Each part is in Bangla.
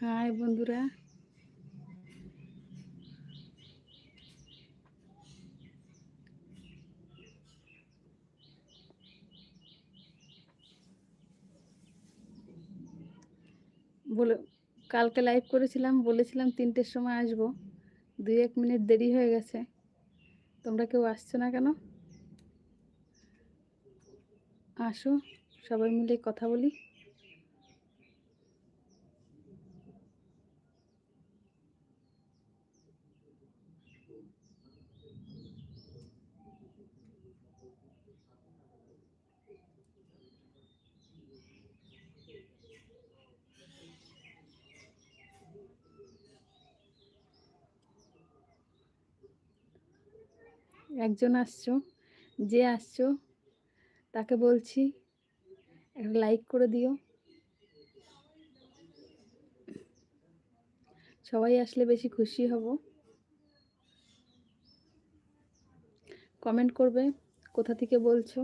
হাই বন্ধুরা। বলে, কালকে লাইভ করেছিলাম, বলেছিলাম তিনটের সময় আসব। দুই এক মিনিট দেরি হয়ে গেছে। তোমরা কেউ আসছো না কেন? আসো, সবাই মিলে কথা বলি। একজন আসছো, যে আসছো, তাকে বলছি, একটা লাইক করে দিও। সবাই আসলে বেশি খুশি হব। কমেন্ট করবে, কোথা থেকে বলছো?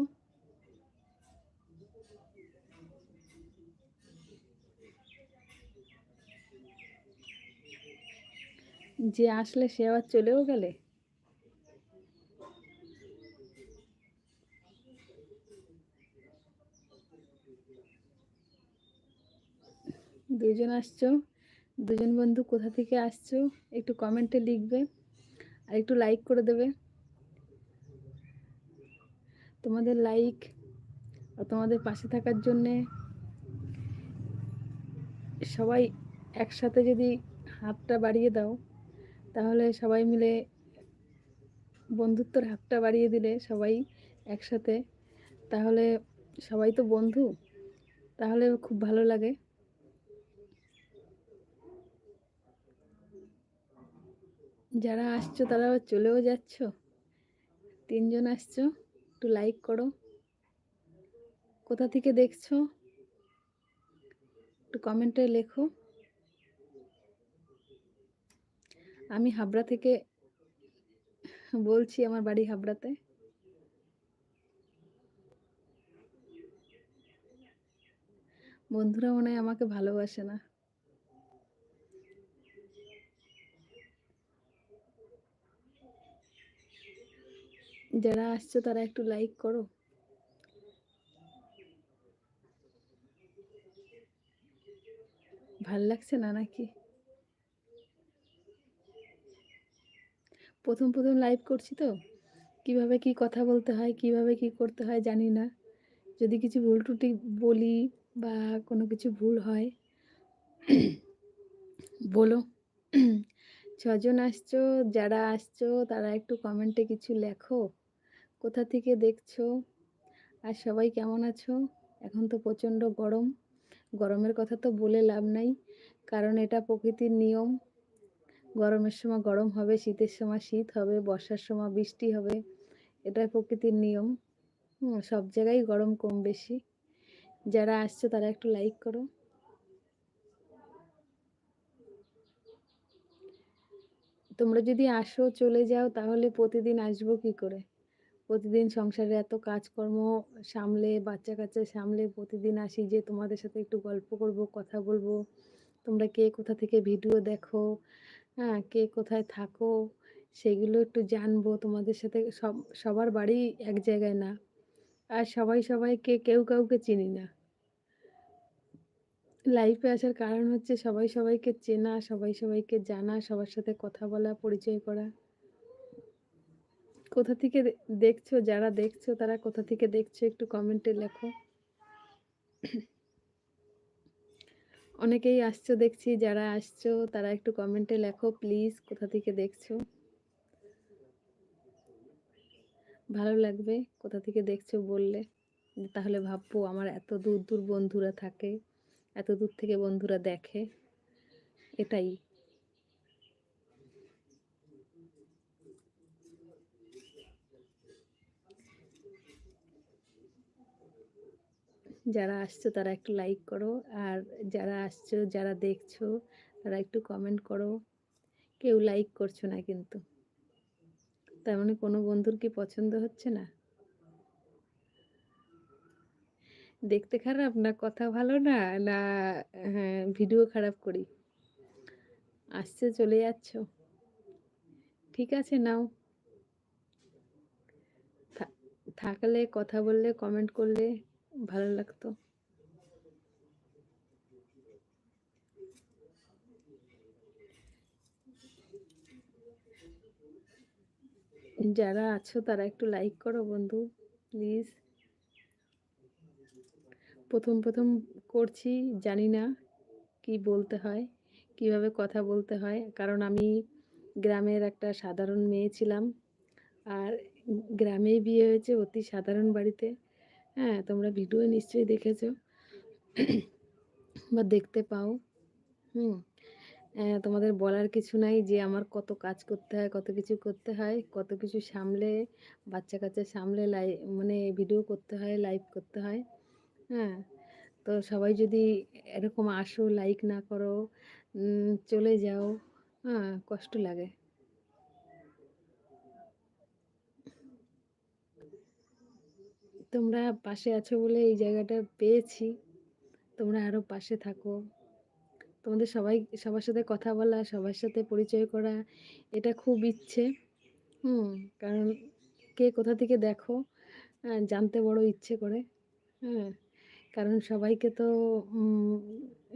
যে আসলে সে আবার চলেও গেলে? দুজন আসছো, দুজন বন্ধু কোথা থেকে আসছো, একটু কমেন্টে লিখবে আর একটু লাইক করে দেবে। তোমাদের লাইক আর তোমাদের পাশে থাকার জন্যে সবাই একসাথে যদি হাতটা বাড়িয়ে দাও, তাহলে সবাই মিলে বন্ধুত্বর হাতটা বাড়িয়ে দিলে সবাই একসাথে, তাহলে সবাই তো বন্ধু, তাহলে খুব ভালো লাগে। যারা আসছো তারা চলেও যাচ্ছ? তিনজন আসছো, একটু লাইক করো। কোথা থেকে দেখছ? একটু কমেন্টে লেখো। আমি হাবড়া থেকে বলছি আমার বাড়ি হাবড়াতে। বন্ধুরা মনে হয় আমাকে ভালোবাসে না। যারা আসছো তারা একটু লাইক করো। ভালো লাগছে না নাকি? প্রথম প্রথম লাইভ করছি তো। কীভাবে কি কথা বলতে হয়, কীভাবে কি করতে হয় জানি না। যদি কিছু ভুল টুটি বলি বা কোনো কিছু ভুল হয়, বলো। ছজন আসছো, যারা আসছো তারা একটু কমেন্টে কিছু লেখো। কোথা থেকে দেখছ? আর সবাই কেমন আছো? এখন তো প্রচণ্ড গরম। গরমের কথা তো বলে লাভ নাই, কারণ এটা প্রকৃতির নিয়ম। গরমের সময় গরম হবে, শীতের সময় শীত হবে, বর্ষার সময় বৃষ্টি হবে এটা প্রকৃতির নিয়ম। সব জায়গায় গরম কম বেশি। যারা আসছে তারা একটু লাইক করো। তোমরা যদি আসো চলে যাও, তাহলে প্রতিদিন আসব কি করে? প্রতিদিন সংসারে এত কাজকর্ম সামলে বাচ্চা কাচ্চা সামলে প্রতিদিন আসি যে, তোমাদের সাথে একটু গল্প করব, কথা বলব। তোমরা কে কোথা থেকে ভিডিও দেখো? হ্যাঁ কে কোথায় থাকো? সেগুলো একটু জানব। তোমাদের সাথে সব, সবার বাড়ি এক জায়গায় না। আর সবাই সবাইকে কেউ কাউকে চিনি না। লাইফে আসার কারণ হচ্ছে সবাই সবাইকে চেনা, সবাই সবাইকে জানা, সবার সাথে কথা বলা, পরিচয় করা। কোথা থেকে দেখছ, যারা দেখছ, তারা কোথা থেকে দেখছ একটু কমেন্টে লেখো। অনেকেই আসছো, দেখছি, যারা আসছো, তারা একটু কমেন্টে লেখো প্লিজ কোথা থেকে দেখছ। ভালো লাগবে কোথা থেকে দেখছ বললে। তাহলে ভাববো আমার এত দূর দূর বন্ধুরা থাকে, এত দূর থেকে বন্ধুরা দেখে। এটাই। যারা আসছো তারা একটু লাইক করো। আর যারা আসছো যারা দেখছ তারা একটু কমেন্ট করো। কেউ লাইক করছ না কিন্তু। তার মানে কোনো বন্ধুর কি পছন্দ হচ্ছে না? দেখতে খারাপ না? কথা ভালো না? না হ্যাঁ ভিডিও খারাপ করি। আসছে চলে যাচ্ছ। ঠিক আছে নাও। থাকলে কথা বললে, কমেন্ট করলে ভালো লাগতো। যারা আছো তারা একটু লাইক করো বন্ধু প্লিজ। প্রথম, প্রথম করছি জানি না কি বলতে হয়, কীভাবে কথা বলতে হয়। কারণ আমি গ্রামের একটা সাধারণ মেয়ে ছিলাম। আর গ্রামেই বিয়ে হয়েছে অতি সাধারণ বাড়িতে। হ্যাঁ, তোমরা ভিডিও নিশ্চয়ই দেখেছ বা দেখতে পাও। হুম। তোমাদের বলার কিছু নাই যে আমার কত কাজ করতে হয়, কত কিছু করতে হয়, কত কিছু সামলে বাচ্চা-কাচ্চা সামলে লাই মানে ভিডিও করতে হয়, লাইভ করতে হয়। হ্যাঁ? তো সবাই যদি এরকম আসো, লাইক না করো, চলে যাও, হ্যাঁ? কষ্ট লাগে। তোমরা পাশে আছো বলে এই জায়গাটা পেয়েছি। তোমরা আরও পাশে থাকো। তোমাদের সবাই সবার সাথে কথা বলা, সবার সাথে পরিচয় করা এটা খুব ইচ্ছে। হুম, কারণ কে কোথা থেকে দেখো জানতে বড় ইচ্ছে করে। হ্যাঁ, কারণ সবাইকে তো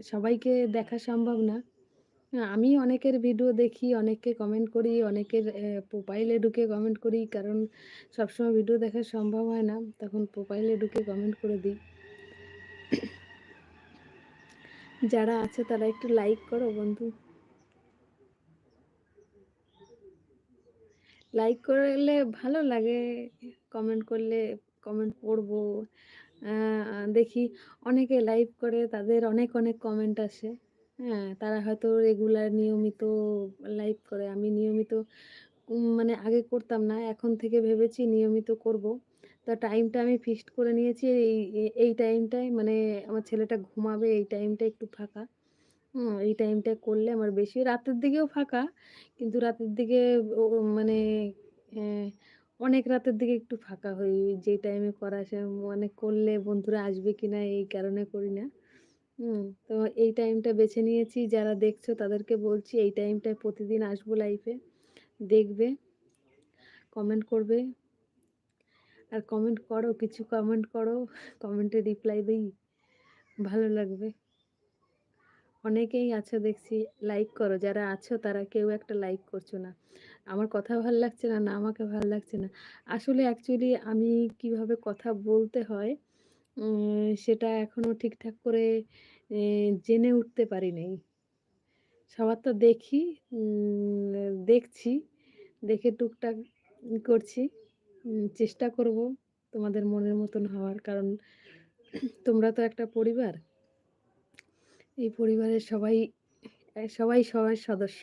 সবাইকে দেখা সম্ভব না। আমি অনেকের ভিডিও দেখি, অনেককে কমেন্ট করি, অনেকের প্রোফাইলে ঢুকে কমেন্ট করি। কারণ সবসময় ভিডিও দেখা সম্ভব হয় না। তখন প্রোফাইলে ঢুকে কমেন্ট করে দিই। যারা আছে তারা একটু লাইক করো বন্ধু। লাইক করলে ভালো লাগে। কমেন্ট করলে কমেন্ট পড়ব। দেখি অনেকে লাইভ করে তাদের অনেক, অনেক কমেন্ট আসে। হ্যাঁ, তারা হয়তো রেগুলার নিয়মিত লাইভ করে। আমি নিয়মিত মানে আগে করতাম না। এখন থেকে ভেবেছি নিয়মিত করব। তো টাইমটা আমি ফিক্সড করে নিয়েছি এই এই টাইমটায় মানে আমার ছেলেটা ঘুমাবে এই টাইমটা একটু ফাঁকা। এই টাইমটায় করলে আমার বেশি রাতের দিকেও ফাঁকা। কিন্তু রাতের দিকে মানে অনেক রাতের দিকে একটু ফাঁকা হই। যে টাইমে করা সে মানে করলে বন্ধুরা আসবে কিনা এই কারণে করি না। হুম, তো এই টাইমটা বেছে নিয়েছি। যারা দেখছ তাদেরকে বলছি এই টাইমটায় প্রতিদিন আসব লাইভে। দেখবে, কমেন্ট করবে। আর কমেন্ট করো, কিছু কমেন্ট করো। কমেন্টে রিপ্লাই দিই ভালো লাগবে। অনেকেই আছো দেখছি লাইক করো। যারা আছো তারা কেউ একটা লাইক করছ না। আমার কথা ভালো লাগছে না, না আমাকে ভালো লাগছে না। আসলে অ্যাকচুয়ালি আমি কীভাবে কথা বলতে হয় সেটা এখনও ঠিকঠাক করে জেনে উঠতে পারি নাই। সবার তো দেখি, দেখছি। দেখে টুকটাক করছি। চেষ্টা করব তোমাদের মনের মতন হওয়ার। কারণ তোমরা তো একটা পরিবার। এই পরিবারের সবাই সবাই সবার সদস্য।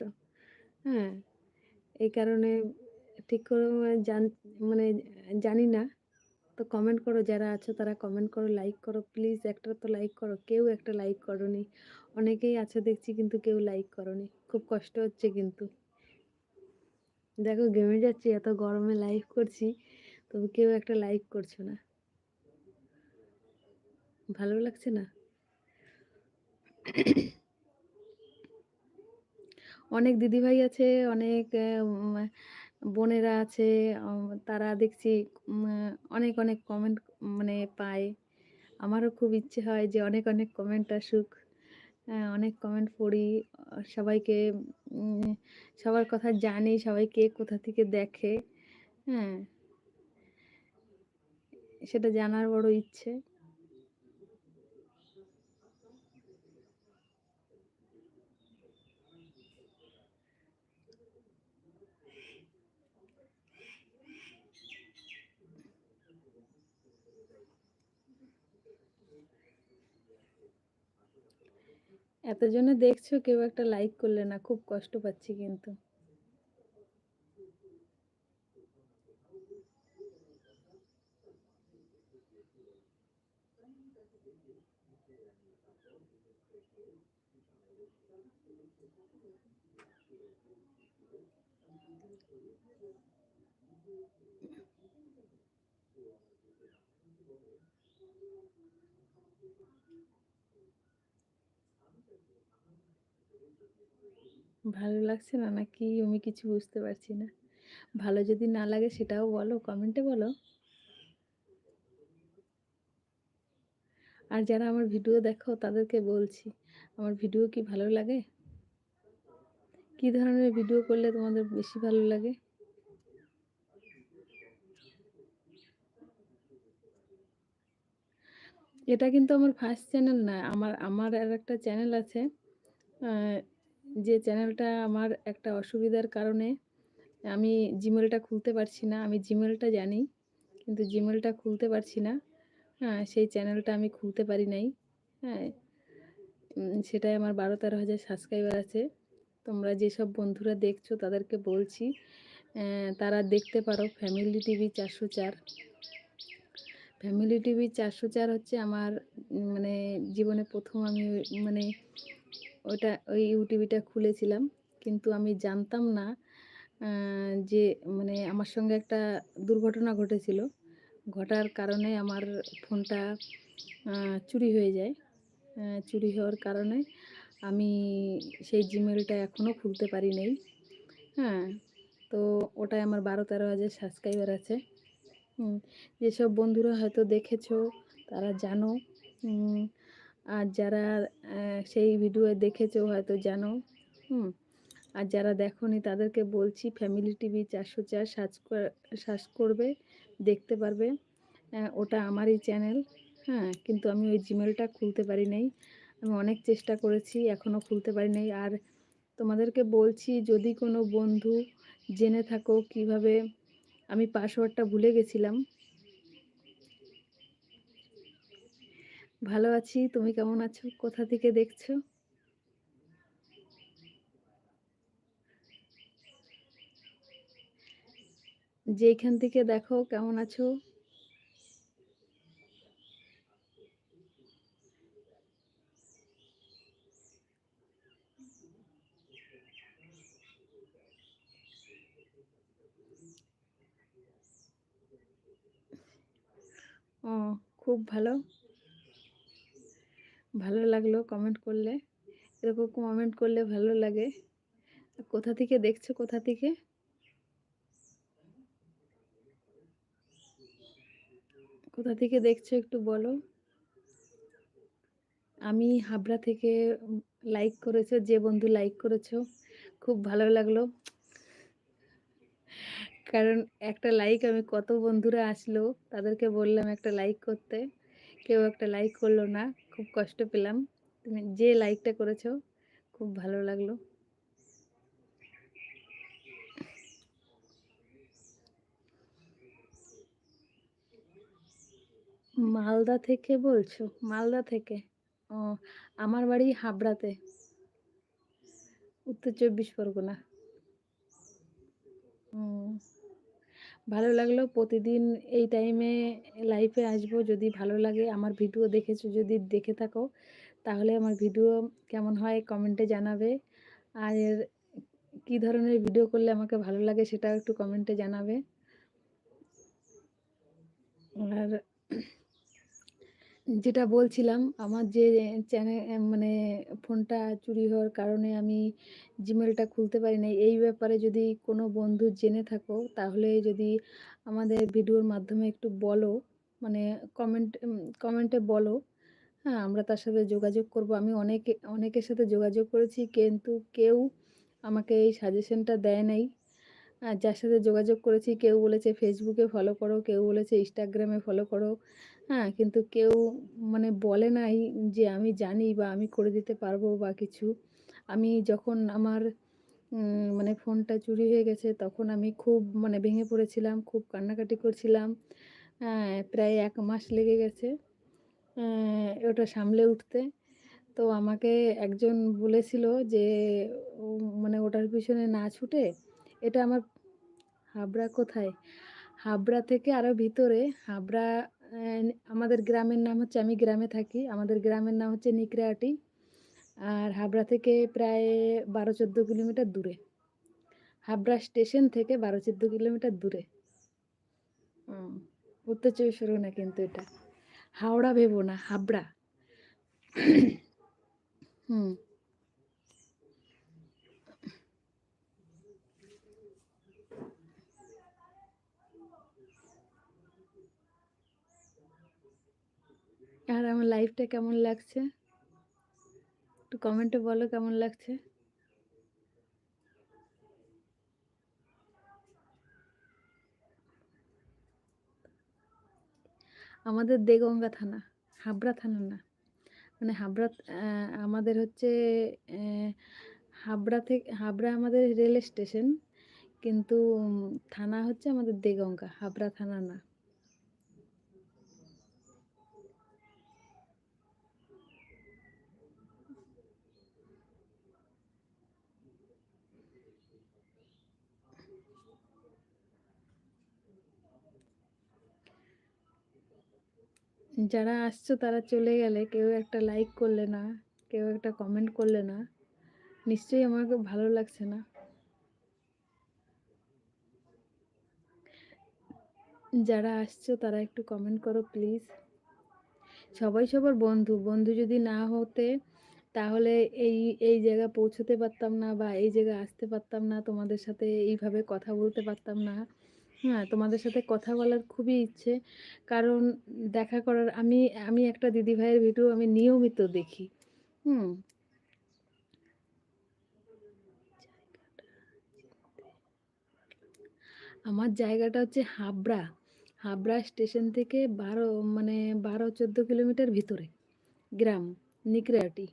হ্যাঁ? এই কারণে ঠিক করে জান মানে জানি না। তো কমেন্ট করো যারা আছো তারা কমেন্ট করো, লাইক করো। প্লিজ একটা তো লাইক করো। কেউ একটা লাইক করোনি। অনেকেই আছে দেখছি কিন্তু কেউ লাইক করোনি। খুব কষ্ট হচ্ছে কিন্তু। দেখো গেমে যাচ্ছি এত গরমে লাইভ করছি। তবু কেউ একটা লাইক করছ না। ভালো লাগছে না? অনেক দিদিভাই আছে, অনেক বোনেরা আছে। তারা দেখছি অনেক, অনেক কমেন্ট মানে পায়। আমারও খুব ইচ্ছে হয় যে অনেক, অনেক কমেন্ট আসুক। অনেক কমেন্ট পড়ি। সবাইকে সবার কথা জানি, সবাই কে কোথা থেকে দেখে। হ্যাঁ? সেটা জানার বড় ইচ্ছে। এতজনে দেখছ কেউ একটা লাইক করলে না। খুব কষ্ট পাচ্ছি কিন্তু। ভালো লাগছে না নাকি? আমি কিছু বুঝতে পারছি না। ভালো যদি না লাগে সেটাও বলো কমেন্টে বলো। আর যারা আমার ভিডিও দেখো, তাদেরকে বলছি, আমার ভিডিও কি ভালো লাগে? কি ধরনের ভিডিও করলে তোমাদের বেশি ভালো লাগে? এটা কিন্তু আমার ফার্স্ট চ্যানেল না। আমার আমার আর একটা চ্যানেল আছে। যে চ্যানেলটা আমার একটা অসুবিধার কারণে আমি জিমেলটা খুলতে পারছি না। আমি জিমেলটা জানি। কিন্তু জিমেলটা খুলতে পারছি না। হ্যাঁ, সেই চ্যানেলটা আমি খুলতে পারি নাই। হ্যাঁ, সেটাই আমার ১২-১৩ হাজার সাবস্ক্রাইবার আছে। তোমরা যেসব বন্ধুরা দেখছ তাদেরকে বলছি, তারা দেখতে পারো ফ্যামিলি টিভি ৪০৪। ফ্যামিলি টিভি ৪০৪ হচ্ছে আমার মানে জীবনে প্রথম আমি মানে ওটা, ওই ইউটিভিটা খুলেছিলাম। কিন্তু আমি জানতাম না যে মানে আমার সঙ্গে একটা দুর্ঘটনা ঘটেছিল। ঘটার কারণে আমার ফোনটা চুরি হয়ে যায়। চুরি হওয়ার কারণে আমি সেই জিমেলটা এখনও খুলতে পারি নাই। হ্যাঁ? তো ওটায় আমার ১২-১৩ হাজার সাবস্ক্রাইবার আছে। যেসব বন্ধুরা হয়তো দেখেছ তারা জানো। আর যারা সেই ভিডিও দেখেছ হয়তো জানো। হুম? আর যারা দেখোনি তাদেরকে বলছি ফ্যামিলি টিভি ৪০৪ সার্চ সার্চ করবে, দেখতে পারবে। অ্যা ওটা আমারই চ্যানেল। হ্যাঁ? কিন্তু আমি ওই জিমেলটা খুলতে পারি নাই। আমি অনেক চেষ্টা করেছি, এখনও খুলতে পারি নাই। আর তোমাদেরকে বলছি যদি কোনো বন্ধু জেনে থাকো কীভাবে আমি পাসওয়ার্ডটা ভুলে গেছিলাম। ভালো আছি। তুমি কেমন আছো? কোথা থেকে দেখছ? যেখান থেকে দেখো, কেমন আছো? ও খুব ভালো। ভালো লাগল কমেন্ট করলে। এরকম কমেন্ট করলে ভালো লাগে। কোথা থেকে দেখছ কোথা থেকে? কোথা থেকে দেখছ একটু বলো? আমি হাবড়া থেকে লাইক করেছ, যে বন্ধু লাইক করেছ খুব ভালো লাগল। কারণ একটা লাইক আমি কত বন্ধুরা আসলো, তাদেরকে বললাম একটা লাইক করতে। কেউ একটা লাইক করল না। খুব কষ্ট পেলাম। তুমি যে লাইকটা করেছ, খুব ভালো লাগল। মালদা থেকে বলছো? মালদা থেকে? ও, আমার বাড়ি হাবড়াতে। উত্তর চব্বিশ পরগনা। হুম। ভালো লাগল। প্রতিদিন এই টাইমে লাইভে আসব যদি ভালো লাগে। আমার ভিডিও দেখেছ, যদি দেখে থাকো, তাহলে আমার ভিডিও কেমন হয় কমেন্টে জানাবে। আর কি ধরনের ভিডিও করলে আমাকে ভালো লাগে সেটাও একটু কমেন্টে জানাবে। আর যেটা বলছিলাম আমার যে চ্যানে মানে ফোনটা চুরি হওয়ার কারণে আমি জিমেলটা খুলতে পারি নাই। এই ব্যাপারে যদি কোনো বন্ধু জেনে থাকো তাহলে যদি আমাদের ভিডিওর মাধ্যমে একটু বলো। মানে কমেন্ট কমেন্টে বলো। হ্যাঁ, আমরা তার সাথে যোগাযোগ করব। আমি অনেকে অনেকের সাথে যোগাযোগ করেছি কিন্তু কেউ আমাকে এই সাজেশনটা দেয় নাই। যার সাথে যোগাযোগ করেছি কেউ বলেছে ফেসবুকে ফলো করো, কেউ বলেছে ইনস্টাগ্রামে ফলো করো। হ্যাঁ, কিন্তু কেউ মানে বলে নাই যে আমি জানি বা আমি করে দিতে পারব বা কিছু। আমি যখন আমার মানে ফোনটা চুরি হয়ে গেছে তখন আমি খুব মানে ভেঙে পড়েছিলাম, খুব কান্নাকাটি করছিলাম। হ্যাঁ, প্রায় এক মাস লেগে গেছে ওটা সামলে উঠতে। তো আমাকে একজন বলেছিল যে মানে ওটার পিছনে না ছুটে এটা আমার হাবড়া কোথায়? হাবড়া থেকে আরও ভিতরে হাবড়া আমাদের গ্রামের নাম হচ্ছে আমি গ্রামে থাকি। আমাদের গ্রামের নাম হচ্ছে নিকরাহাটি। আর হাবড়া থেকে প্রায় ১২-১৪ কিলোমিটার দূরে। হাবড়া স্টেশন থেকে ১২-১৪ কিলোমিটার দূরে। উত্তর চব্বিশ পরগনা কিন্তু এটা। হাওড়া ভেবো না, হাবড়া। হুম। আর আমার লাইফটা কেমন লাগছে? একটু কমেন্টে বলো কেমন লাগছে? আমাদের দেগঙ্গা থানা, হাবড়া থানা না। মানে হাবড়া আমাদের হচ্ছে হাবড়া থেকে হাবড়া আমাদের রেল স্টেশন। কিন্তু থানা হচ্ছে আমাদের দেগঙ্গা, হাবড়া থানা না। যারা আসছো তারা চলে গেলে কেউ একটা লাইক করলে না, কেউ একটা কমেন্ট করলে না। নিশ্চয়ই আমাকে ভালো লাগছে না। যারা আসছো তারা একটু কমেন্ট করো প্লিজ। সবাই সবার বন্ধু। বন্ধু যদি না হতে তাহলে এই, এই জায়গায় পৌঁছতে পারতাম না বা এই জায়গায় আসতে পারতাম না। তোমাদের সাথে এইভাবে কথা বলতে পারতাম না। হ্যাঁ, তোমাদের সাথে কথা বলার খুবই ইচ্ছে। কারণ দেখা করার আমি, আমি একটা দিদিভাইয়ের ভিডিও আমি নিয়মিত দেখি। হুম? আমার জায়গাটা হচ্ছে হাবড়া। হাবড়া স্টেশন থেকে ১২ মানে ১২-১৪ কিলোমিটার ভিতরে গ্রাম, নিকরাহাটি।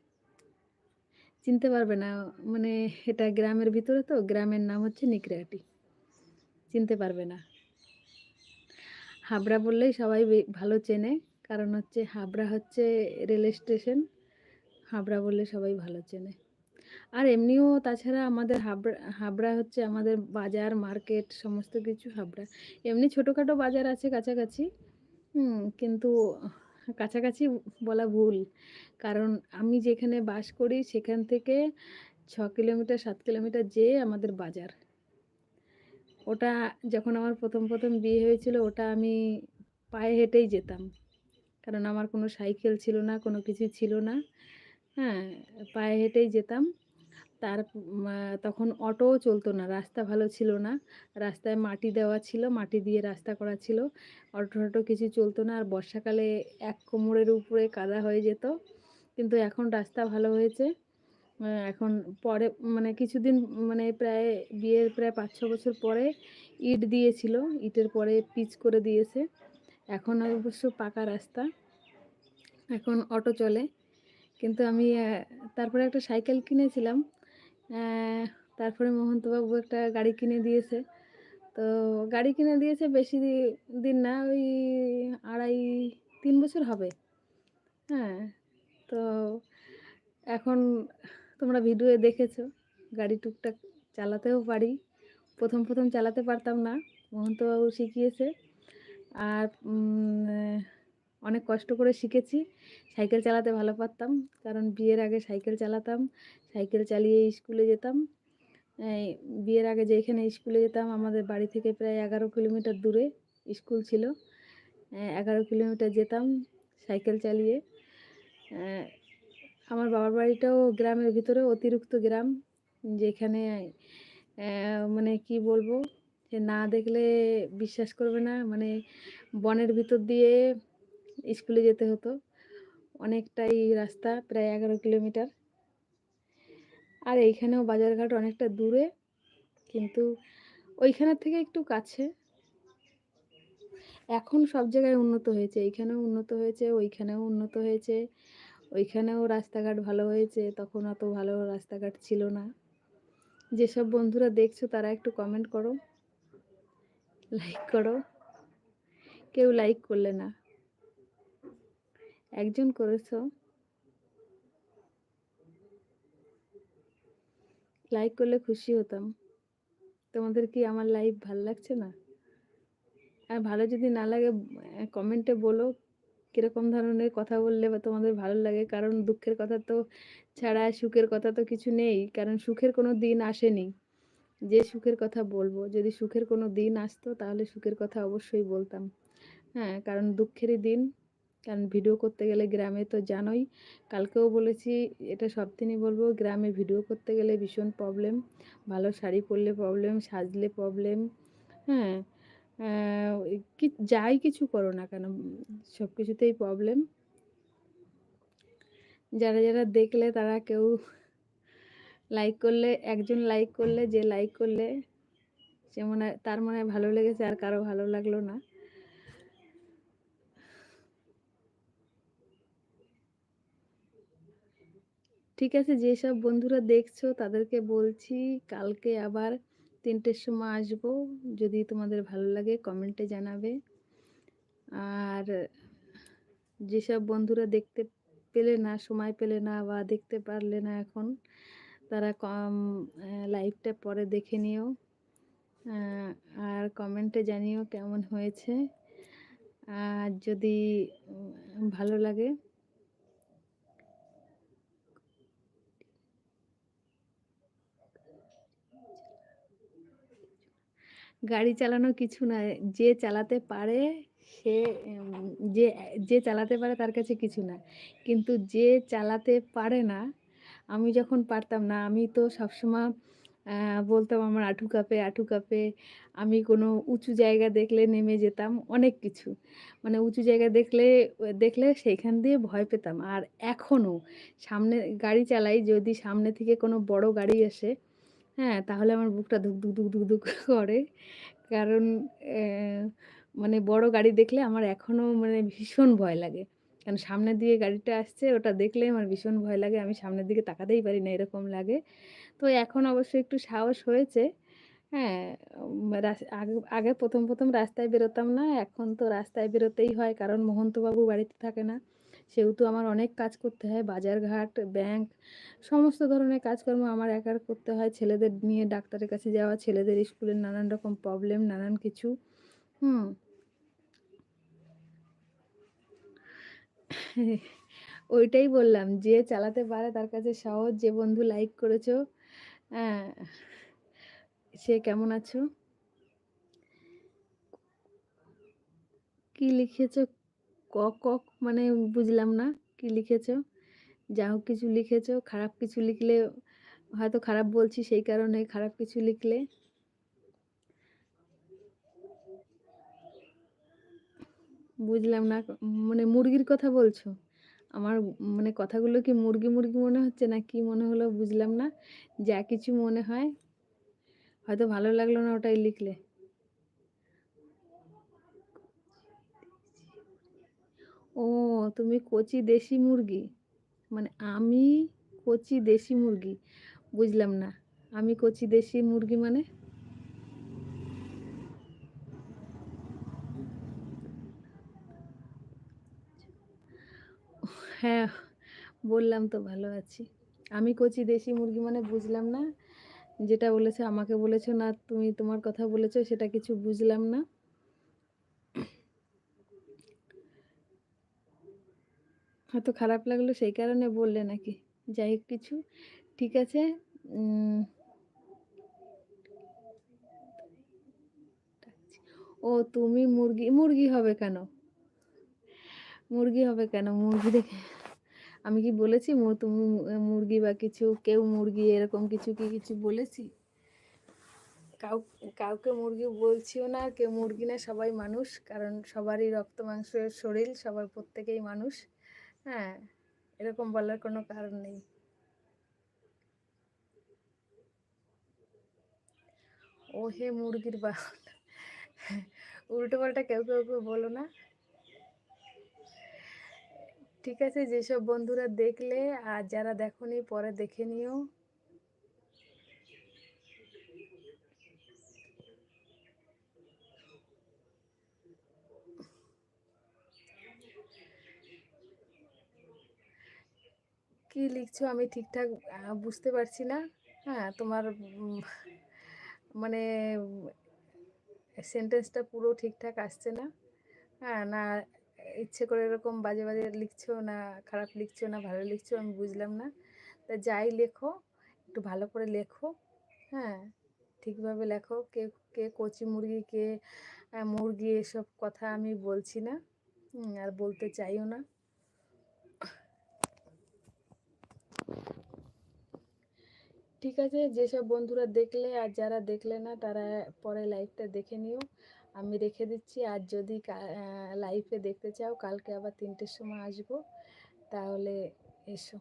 চিনতে পারবে না মানে এটা গ্রামের ভিতরে তো, গ্রামের নাম হচ্ছে নিকরাহাটি। চিনতে পারবে না। হাবড়া বললেই সবাই ভালো চেনে। কারণ হচ্ছে হাবড়া হচ্ছে রেল স্টেশন। হাবড়া বললে সবাই ভালো চেনে। আর এমনিও তাছাড়া আমাদের হাবড়া হাবড়া হচ্ছে আমাদের বাজার, মার্কেট সমস্ত কিছু হাবড়া। এমনি ছোটোখাটো বাজার আছে কাছাকাছি। কিন্তু কাছাকাছি বলা ভুল। কারণ আমি যেখানে বাস করি সেখান থেকে ছ কিলোমিটার সাত কিলোমিটার যেয়ে আমাদের বাজার। ওটা যখন আমার ১ম, ১ম বিয়ে হয়েছিল ওটা আমি পায়ে হেঁটেই যেতাম। কারণ আমার কোনো সাইকেল ছিল না, কোনো কিছু ছিল না। হ্যাঁ, পায়ে হেঁটেই যেতাম। তার তখন অটোও চলতো না। রাস্তা ভালো ছিল না। রাস্তায় মাটি দেওয়া ছিল, মাটি দিয়ে রাস্তা করা ছিল। অটো-টটো কিছু চলতো না। আর বর্ষাকালে এক কোমরের উপরে কাদা হয়ে যেত। কিন্তু এখন রাস্তা ভালো হয়েছে। এখন পরে মানে কিছুদিন মানে প্রায় বিয়ের প্রায় ৫-৬ বছর পরে ইট দিয়েছিল। ইটের পরে পিচ করে দিয়েছে। এখন অবশ্য পাকা রাস্তা। এখন অটো চলে। কিন্তু আমি তারপরে একটা সাইকেল কিনেছিলাম। তারপরে মহন্তবাবু একটা গাড়ি কিনে দিয়েছে। তো গাড়ি কিনে দিয়েছে বেশি দিন না ওই ২.৫-৩ বছর হবে। হ্যাঁ, তো এখন তোমরা ভিডিওয়ে দেখেছ গাড়ি টুকটাক চালাতেও পারি। ১ম, ১ম চালাতে পারতাম না। মহন্তবাবু শিখিয়েছে। আর অনেক কষ্ট করে শিখেছি। সাইকেল চালাতে ভালো পারতাম। কারণ বিয়ের আগে সাইকেল চালাতাম। সাইকেল চালিয়ে স্কুলে যেতাম। বিয়ের আগে যেখানে স্কুলে যেতাম আমাদের বাড়ি থেকে প্রায় ১১ কিলোমিটার দূরে স্কুল ছিল। এগারো কিলোমিটার যেতাম সাইকেল চালিয়ে। আমার বাবার বাড়িটাও গ্রামের ভিতরে অতিরিক্ত গ্রাম। যেখানে মানে কি বলব? যে না দেখলে বিশ্বাস করবে না। মানে বনের ভিতর দিয়ে স্কুলে যেতে হতো। অনেকটাই রাস্তা প্রায় ১১ কিলোমিটার। আর এইখানেও বাজারঘাট অনেকটা দূরে। কিন্তু ওইখানের থেকে একটু কাছে। এখন সব জায়গায় উন্নত হয়েছে। এইখানেও উন্নত হয়েছে, ওইখানেও উন্নত হয়েছে। ওইখানেও রাস্তাঘাট ভালো হয়েছে। তখন অত ভালো রাস্তাঘাট ছিল না। যেসব বন্ধুরা দেখছ তারা একটু কমেন্ট করো। লাইক করো। কেউ লাইক করলে না। একজন করেছ। লাইক করলে খুশি হতাম। তোমাদের কি আমার লাইভ ভালো লাগছে না? আর ভালো যদি না লাগে কমেন্টে বলো কীরকম ধরনের কথা বললে বা তোমাদের ভালো লাগে। কারণ দুঃখের কথা তো ছাড়া সুখের কথা তো কিছু নেই। কারণ সুখের কোনো দিন আসেনি। যে সুখের কথা বলব। যদি সুখের কোনো দিন আসতো তাহলে সুখের কথা অবশ্যই বলতাম। হ্যাঁ, কারণ দুঃখেরই দিন। কারণ ভিডিও করতে গেলে গ্রামে তো জানোই। কালকেও বলেছি এটা সব দিনই বলব গ্রামে ভিডিও করতে গেলে ভীষণ প্রবলেম। ভালো শাড়ি পরলে প্রবলেম, সাজলে প্রবলেম। হ্যাঁ? কি যাই কিছু করো না কেন সব কিছুতেই প্রবলেম। যারা, যারা দেখলে তারা কেউ লাইক করলে একজন লাইক করলে যে লাইক করলে সে মনে তার মনে ভালো লেগেছে আর কারও ভালো লাগল না। ঠিক আছে যেসব বন্ধুরা দেখছ তাদেরকে বলছি কালকে আবার ৩টের সময় আসব। যদি তোমাদের ভালো লাগে কমেন্টে জানাবে। আর যেসব বন্ধুরা দেখতে পেলে না, সময় পেলে না বা দেখতে পারলে না এখন, তারা কম লাইভটা পরে দেখে নিও। আর কমেন্টে জানিও কেমন হয়েছে। আর যদি ভালো লাগে গাড়ি চালানো কিছু না। যে চালাতে পারে সে যে যে চালাতে পারে তার কাছে কিছু না। কিন্তু যে চালাতে পারে না, আমি যখন পারতাম না, আমি তো সবসময় বলতাম আমার হাঁটু কাঁপে, হাঁটু কাঁপে। আমি কোনো উঁচু জায়গা দেখলে নেমে যেতাম, অনেক কিছু। মানে উঁচু জায়গা দেখলে দেখলে সেইখান দিয়ে ভয় পেতাম। আর এখনও সামনে গাড়ি চালাই, যদি সামনে থেকে কোনো বড় গাড়ি আসে হ্যাঁ, তাহলে আমার বুকটা ধুক, ধুক, ধুক, ধুক, ধুক করে। কারণ মানে বড় গাড়ি দেখলে আমার এখনও মানে ভীষণ ভয় লাগে। কারণ সামনে দিয়ে গাড়িটা আসছে ওটা দেখলেই আমার ভীষণ ভয় লাগে। আমি সামনের দিকে তাকাতেই পারি না এরকম লাগে। তো এখন অবশ্য একটু সাহস হয়েছে। হ্যাঁ, আগে আগে ১ম, ১ম রাস্তায় বেরোতাম না। এখন তো রাস্তায় বেরোতেই হয় কারণ মোহন্তবাবু বাড়িতে থাকে না। সেহেতু আমার অনেক কাজ করতে হয়। বাজারঘাট, ব্যাংক সমস্ত ধরনের কাজকর্ম আমার একার করতে হয়। ছেলেদের নিয়ে ডাক্তারের কাছে যাওয়া, ছেলেদের স্কুলের নানান রকম প্রবলেম, নানান কিছু। হুম? ওইটাই বললাম, যে চালাতে পারে তার কাছে সহজ। যে বন্ধু লাইক করেছ, হ্যাঁ, সে কেমন আছো? কি লিখেছো? ক কক মানে বুঝলাম না। কি লিখেছো? যা হোক কিছু লিখেছো। খারাপ কিছু লিখলে হয়তো খারাপ বলছি সেই কারণে খারাপ কিছু লিখলে। বুঝলাম না। মানে মুরগির কথা বলছো? আমার মানে কথাগুলো কি মুরগি, মুরগি মনে হচ্ছে না কি মনে হলো বুঝলাম না। যা কিছু মনে হয়, হয়তো ভালো লাগল না ওটাই লিখলে। ও তুমি কচি দেশি মুরগি। মানে আমি কচি দেশি মুরগি। বুঝলাম না। আমি কচি দেশি মুরগি মানে? হ্যাঁ, বললাম তো ভালো আছি। আমি কচি দেশি মুরগি মানে বুঝলাম না। যেটা বলেছ আমাকে বলেছ না তুমি তোমার কথা বলেছ সেটা কিছু বুঝলাম না। হয়তো খারাপ লাগল সেই কারণে বললে নাকি? যাই হোক কিছু। ঠিক আছে। ও তুমি মুরগি, মুরগি হবে কেন? মুরগি হবে কেন? মুরগি দেখে আমি কি বলেছি তুমি মুরগি বা কিছু কেউ মুরগি এরকম কিছু কি কিছু বলেছি? কাউ কাউকে মুরগি বলছিও না, কেউ মুরগি না সবাই মানুষ। কারণ সবারই রক্ত মাংসের শরীর, সবার প্রত্যেকেই মানুষ। হ্যাঁ, এরকম বলার কোনো কারণ নেই। ও হে মুরগির উল্টো পাল্টা কেউ, কেউ, কেউ বলো না। ঠিক আছে যেসব বন্ধুরা দেখলে আর যারা দেখনি পরে দেখে নিও। কি লিখছো আমি ঠিকঠাক বুঝতে পারছি না। হ্যাঁ, তোমার মানে সেন্টেন্সটা পুরো ঠিকঠাক আসছে না। হ্যাঁ, না ইচ্ছে করে এরকম বাজে, বাজে লিখছো না খারাপ লিখছো না ভালো লিখছো আমি বুঝলাম না। তা যাই লেখো একটু ভালো করে লেখো। হ্যাঁ, ঠিকভাবে লেখো। কে, কে কচি মুরগি, কে মুরগি এসব কথা আমি বলছি না। আর বলতে চাইও না। ঠিক আছে যেসব বন্ধুরা দেখলে আর যারা দেখলে না, তারা পরে লাইভটা দেখে নিও। আমি রেখে দিচ্ছি, আর যদি লাইভে দেখতে চাও, কালকে আবার তিনটের সময় আসব। তাহলে এসো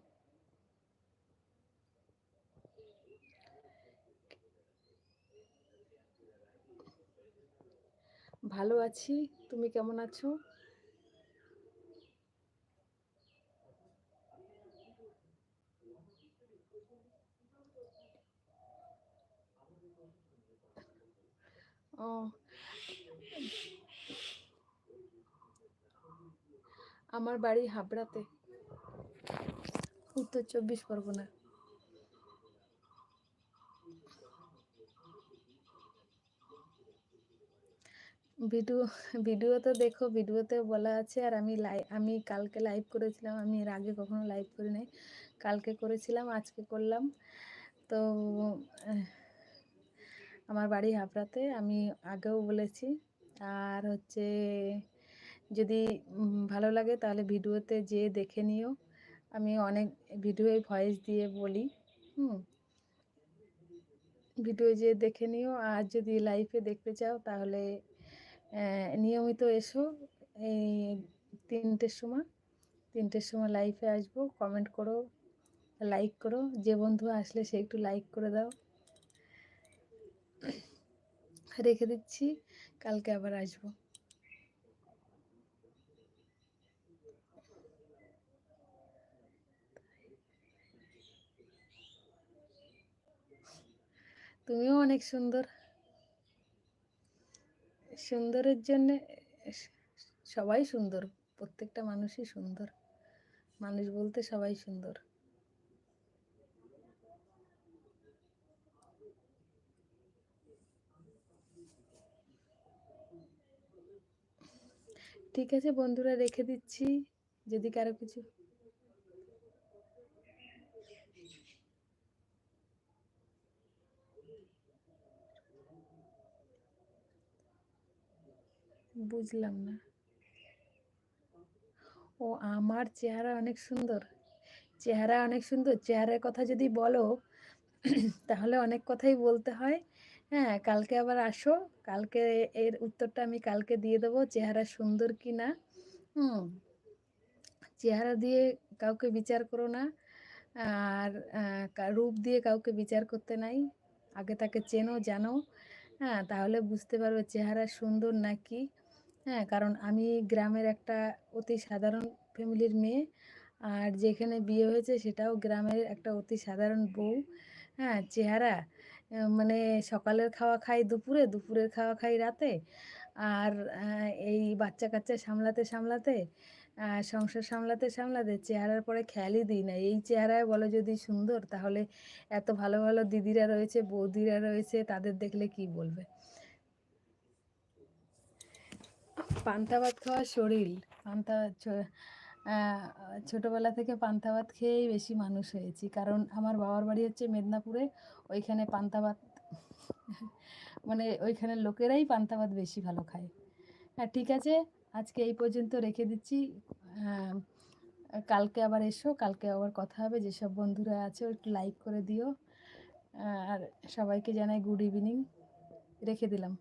ভালো আছি তুমি কেমন আছো ও। আমার বাড়ি হাবড়াতে। উত্তর চব্বিশ পরগনা। ভিডিও ভিডিও তো দেখো, ভিডিওতে বলা আছে, আর আমি লাই, আমি কালকে লাইভ করেছিলাম, আমি এর আগে কখনো লাইভ করি নাই কালকে করেছিলাম, আজকে করলাম। তো আমার বাড়ি হাবড়াতে, আমি আগেও বলেছি। আর হচ্ছে, যদি ভালো লাগে তাহলে ভিডিওতে যেয়ে দেখে নিও। আমি অনেক ভিডিওয়ে ভয়েস দিয়ে বলি, হুম। ভিডিও যেয়ে দেখে নিও। আর যদি লাইভে দেখতে চাও তাহলে নিয়মিত এসো। এই তিনটের সময় তিনটের সময় লাইভে আসব। কমেন্ট করো লাইক করো। যে বন্ধু আসলে সে একটু লাইক করে দাও। রেখে দিচ্ছি, কালকে আবার আসব। তুমিও অনেক সুন্দর। সুন্দরের জন্যে সবাই সুন্দর, প্রত্যেকটা মানুষই সুন্দর। মানুষ বলতে সবাই সুন্দর। ঠিক আছে, বন্ধুরা রেখে দিচ্ছি। যদি কারও কিছু বুঝলাম না। ও, আমার চেহারা অনেক সুন্দর। চেহারা অনেক সুন্দর। চেহারার কথা যদি বলো, তাহলে অনেক কথাই বলতে হয়। হ্যাঁ কালকে আবার আসো। কালকে এর উত্তরটা আমি কালকে দিয়ে দেবো, চেহারা সুন্দর কি না। হুম, চেহারা দিয়ে কাউকে বিচার করো না। আর রূপ দিয়ে কাউকে বিচার করতে নাই। আগে তাকে চেনো, জানো। হ্যাঁ তাহলে বুঝতে পারবে চেহারা সুন্দর নাকি হ্যাঁ কারণ আমি গ্রামের একটা অতি সাধারণ ফ্যামিলির মেয়ে। আর যেখানে বিয়ে হয়েছে সেটাও গ্রামের একটা অতি সাধারণ বউ। হ্যাঁ চেহারা মানে সকালের খাওয়া খাই দুপুরে, দুপুরের খাওয়া খাই রাতে। আর এই বাচ্চা কাচ্চা সামলাতে সামলাতে সংসার সামলাতে সামলাতে চেহারার পরে খেয়ালই দিই না। এই চেহারায় বলো যদি সুন্দর, তাহলে এত ভালো ভালো দিদিরা রয়েছে, বৌদিরা রয়েছে, তাদের দেখলে কি বলবে? পান্তা ভাত খাওয়া শরীর, পান্তা ছোটবেলা থেকে পান্তা ভাত খেয়েই বেশি মানুষ হয়েছি। কারণ আমার বাবার বাড়ি হচ্ছে মেদিনীপুরে, ওইখানে পান্তা ভাত মানে ওইখানে লোকেরাই পান্তা ভাত বেশি ভালো খায়। হ্যাঁ ঠিক আছে, আজকে এই পর্যন্ত রেখে দিচ্ছি। কালকে আবার এসো, কালকে আবার কথা হবে। যেসব বন্ধুরা আছে, একটু লাইক করে দিও। আর সবাইকে জানাই গুড ইভিনিং। রেখে দিলাম।